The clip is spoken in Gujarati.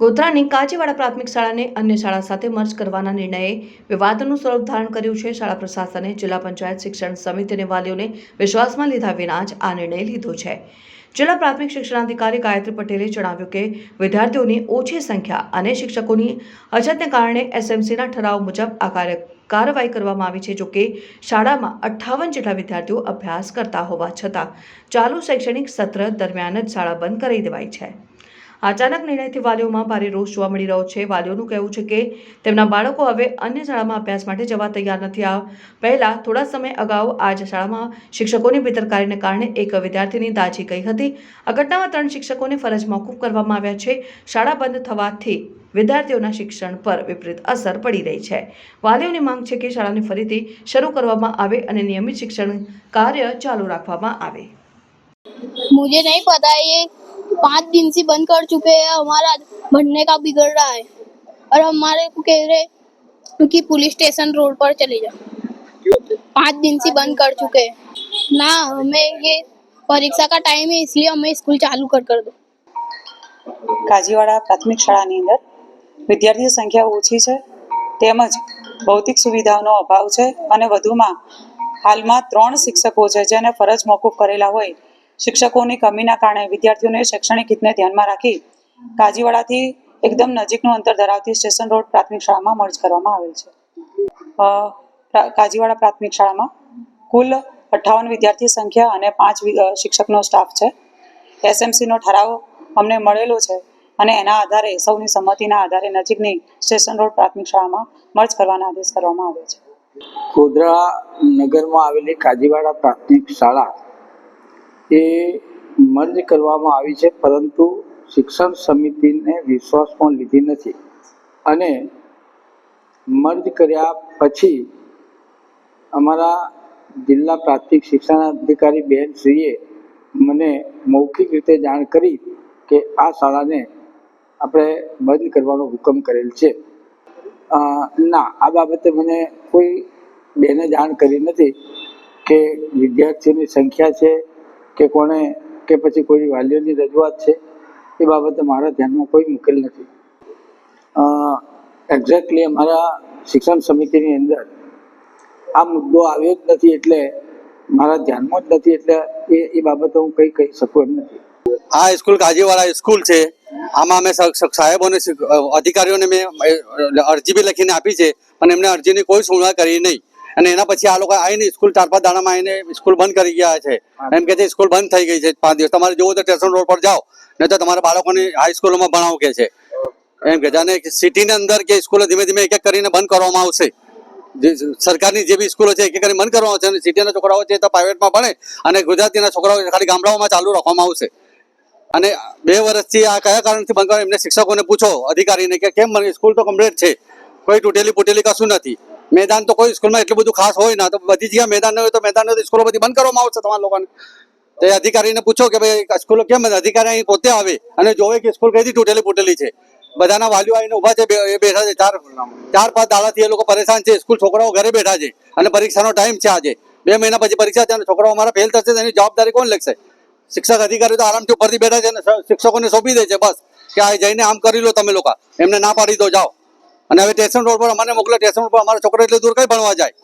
ગોધરાની કાચીવાડા પ્રાથમિક શાળાને અન્ય શાળા સાથે મર્જ કરવાના નિર્ણયે વિવાદનું સ્વરૂપ ધારણ કર્યું છે. શાળા પ્રશાસને જિલ્લા પંચાયત શિક્ષણ સમિતિ અને વાલીઓને વિશ્વાસમાં લીધા વિના જ આ નિર્ણય લીધો છે. જિલ્લા પ્રાથમિક શિક્ષણાધિકારી ગાયત્રી પટેલે જણાવ્યું કે, વિદ્યાર્થીઓની ઓછી સંખ્યા અને શિક્ષકોની અછતને કારણે એસએમસીના ઠરાવ મુજબ આ કાર્ય કાર્યવાહી કરવામાં આવી છે. જોકે શાળામાં અઠ્ઠાવન જેટલા વિદ્યાર્થીઓ અભ્યાસ કરતા હોવા છતાં, ચાલુ શૈક્ષણિક સત્ર દરમિયાન જ શાળા બંધ કરી દેવાઈ છે. અચાનક નિર્ણયથી વાલીઓમાં ભારે રોષ જોવા મળી રહ્યો છે. વાલીઓનું કહેવું છે કે તેમના બાળકો હવે અન્ય શાળામાં અભ્યાસ માટે જવા તૈયાર નથી. આ પહેલાં થોડા સમય અગાઉ આજ શાળામાં શિક્ષકોની બેદરકારીને કારણે એક વિદ્યાર્થીની દાજી ગઈ હતી. આ ઘટનામાં ત્રણ શિક્ષકોને ફરજ મોકૂફ કરવામાં આવ્યા છે. શાળા બંધ થવાથી વિદ્યાર્થીઓના શિક્ષણ પર વિપરીત અસર પડી રહી છે. વાલીઓની માંગ છે કે શાળાને ફરીથી શરૂ કરવામાં આવે અને નિયમિત શિક્ષણ કાર્ય ચાલુ રાખવામાં આવે. મુજે નહીં પતા યે पाँच दिन से बंद कर चुके हैं हमारा बढ़ने का बिगड़ रहा है और हमारे को कह रहे कि पुलिस स्टेशन रोड पर चले जाओ पाँच दिन से बंद कर चुके हैं ना हमें ये परीक्षा का टाइम है इसलिए हमें स्कूल चालू कर कर दो કાજીવાડા પ્રાથમિક શાળાની અંદર વિદ્યાર્થીઓ સંખ્યા ઓછી છે તેમજ ભૌતિક સુવિધાઓનો અભાવ છે અને વધુમાં હાલમાં ત્રણ શિક્ષકો છે જેને ફરજ મોકૂફ કરેલા હોય શિક્ષકોની કમીના કારણે વિદ્યાર્થીઓને શૈક્ષણિક હિતને ધ્યાનમાં રાખી કાજીવાડાથી એકદમ નજીકનું અંતર ધરાવતી સ્ટેશન રોડ પ્રાથમિક શાળામાં મર્જ કરવામાં આવેલ છે. કાજીવાડા પ્રાથમિક શાળામાં કુલ અઠ્ઠાવન વિદ્યાર્થી સંખ્યા અને પાંચ શિક્ષકનો સ્ટાફ છે. એસએમસીનો ઠરાવ અમને મળેલો છે અને એના આધારે સૌની સંમતિના આધારે નજીકની સ્ટેશન રોડ પ્રાથમિક શાળામાં મર્જ કરવાના આદેશ કરવામાં આવે છે. ગોધરા નગરમાં આવેલી કાજીવાડા પ્રાથમિક શાળા એ મર્જ કરવામાં આવી છે, પરંતુ શિક્ષણ સમિતિને વિશ્વાસમાં લીધી નથી. અને મર્જ કર્યા પછી અમારા જિલ્લા પ્રાથમિક શિક્ષણાધિકારી બેન શ્રીએ મને મૌખિક રીતે જાણ કરી કે આ શાળાને આપણે બંધ કરવાનો હુકમ કરેલ છે. ના, આ બાબતે મને કોઈ બેને જાણ કરી નથી કે વિદ્યાર્થીઓની સંખ્યા છે કે કોણે કે પછી કોઈ વાલીઓની રજૂઆત છે, એ બાબતે મારા ધ્યાનમાં કોઈ મુકેલ નથી. એક્ઝેક્ટલી અમારા શિક્ષણ સમિતિની અંદર આ મુદ્દો આવ્યો જ નથી એટલે મારા ધ્યાનમાં જ નથી એટલે એ એ બાબતે હું કંઈ કહી શકું એમ નથી. આ સ્કૂલ કાજીવાળા સ્કૂલ છે. આમાં અમે સાહેબોને અધિકારીઓને મેં અરજી બી લખીને આપી છે અને એમને અરજીની કોઈ સુનવાઈ કરી નહીં. અને એના પછી આ લોકો આવીને સ્કૂલ ચાર પાંચ દાડામાં આવીને સ્કૂલ બંધ કરી ગયા છે. એમ કે છે સ્કૂલ બંધ થઈ ગઈ છે પાંચ દિવસ. તમારે જોવું તો સ્ટેશન રોડ પર જાઓ નહીં તો તમારા બાળકોને હાઈ સ્કૂલોમાં ભણાવો કે છે. એમ કે છે. અને સિટીની અંદર કે સ્કૂલો ધીમે ધીમે એક એક કરીને બંધ કરવામાં આવશે. સરકારની જે બી સ્કૂલો છે એક એક કરીને બંધ કરવામાં આવશે. અને સિટીના છોકરાઓ છે તો પ્રાઇવેટમાં ભણે અને ગુજરાતીના છોકરાઓ ખાલી ગામડાઓમાં ચાલુ રાખવામાં આવશે. અને બે વર્ષથી આ કયા કારણથી બંધ કરવા એમને શિક્ષકોને પૂછો અધિકારીને કે કેમ સ્કૂલ તો કમ્પ્લીટ છે. કોઈ તૂટેલી ફૂટેલી કશું નથી. મેદાન તો કોઈ સ્કૂલમાં એટલું બધું ખાસ હોય ના, તો બધી જગ્યાએ મેદાન હોય તો મેદાન તો સ્કૂલો બધી બંધ કરવામાં આવશે તમારા લોકોને. તો એ અધિકારીને પૂછો કે ભાઈ સ્કૂલો કેમ અધિકારી અહીં પોતે આવે અને જોવે કે સ્કૂલ કઈથી તૂટેલી ફૂટેલી છે. બધાના વાલીઓ આવીને ઊભા છે એ બેઠા છે, ચાર ચાર, પાંચ દાડાથી એ લોકો પરેશાન છે. સ્કૂલ છોકરાઓ ઘરે બેઠા છે અને પરીક્ષાનો ટાઈમ છે આજે. બે મહિના પછી પરીક્ષા છે અને છોકરાઓ અમારા ફેલ થશે, તેની જવાબદારી કોણ લેશે? શિક્ષક અધિકારી તો આરામથી ઉપરથી બેઠા છે અને શિક્ષકોને સોંપી દે છે, બસ. કે આ જઈને આમ કરી લો તમે લોકો. એમને ના પાડી દો, જાઓ. અને હવે સ્ટેશન રોડ પર અમારે મોકલે. સ્ટેશન રોડ પર અમારા છોકરા એટલે દૂર કઈ ભણવા જાય.